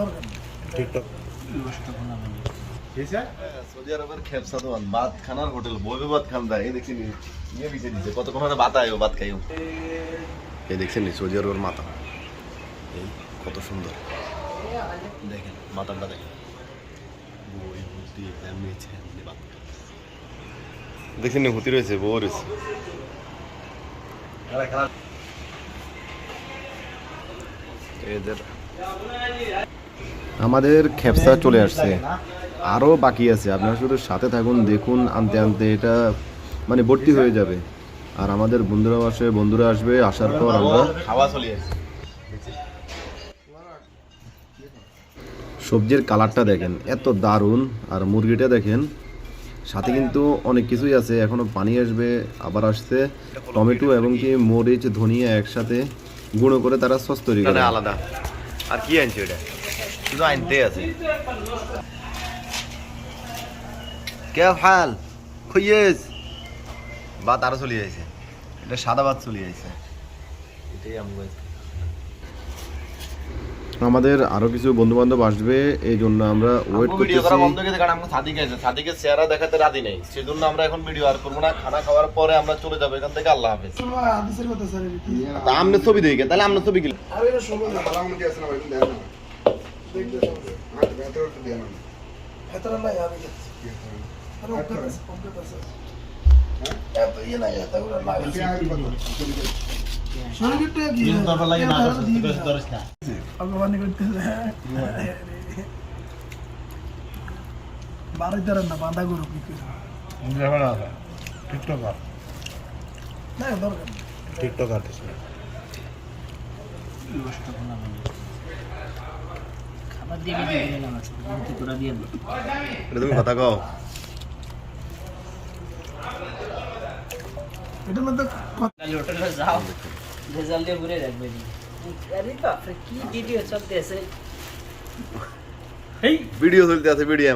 দরকার। TikTok. Saudi আরবের খেপসা দোকান ভাত খানার হোটেল বইবে ভাত খান দেয় এই দেখছি নি, বিছে দিছে কতক্ষণ হলে ভাত আয়ো ভাত খাইও। এই দেখছেন সৌদি আরবের মাথা। এই কত সুন্দর। দেখেন মাথাটা দেখেন। বই হুতি এমনি এমনি ভাত দেখছেন নি হুতি রয়েছে বউ রয়েছে। এদের আমাদের খেপসা চলে আসছে। আরও বাকি আছে। আপনারা শুধু সাথে থাকুন দেখুন আনতে আনতে এটা মানে ভর্তি হয়ে যাবে। আর আমাদের বন্ধুরা আসে বন্ধুরা আসবে আসার পর আমরা খাওয়া চলে সবজির কালারটা দেখেন এত দারুণ। আর মুরগিটা দেখেন সাথে কিন্তু অনেক কিছুই আছে। এখনও পানি আসবে আবার আসছে টমেটো এবং কি মরিচ ধনিয়া একসাথে গুঁড়ো করে তারা সস তৈরি করে। আলাদা। আর কি আনছে ওটা? শুধু আনতে আছে। কে হাল খুইয়েস ভাত আরও চলে যাইছে এটা সাদা ভাত চলে যাইছে এটাই আমরা আমাদের আরও কিছু বন্ধু বান্ধব আসবে এই জন্য আমরা ওয়েট ভিডিও করা বন্ধ করে কারণ আমাকে সাদিক আছে। সাদিকের চেহারা দেখাতে রাজি নেই। সেজন্য আমরা এখন ভিডিও আর করব না। খানা খাওয়ার পরে আমরা চলে যাব। এখান থেকে আল্লাহ হাফেজ। হাদিসের কথা স্যার আমনে ছবি দেখে তাহলে আমনে ছবি কি আরে না, আমি যাচ্ছি। আরে update আছে, update আছে। এত বাড়িতে আর না, বাঁধা গরু কি করে? টিকটক না, দরকার নেই। টিকটক আর্টিস্ট খাবার দিয়ে দিয়ে দিলাম আজকে যেহেতু তোরা দিয়ে দিল এটা তুমি কথা কও। এটার মধ্যে হোটেলে যাও। রেজাল্ট দিয়ে ঘুরে দেখবে আরে বাপরে কি ভিডিও চলতেছে? এই ভিডিও চলতে আছে ভিডিও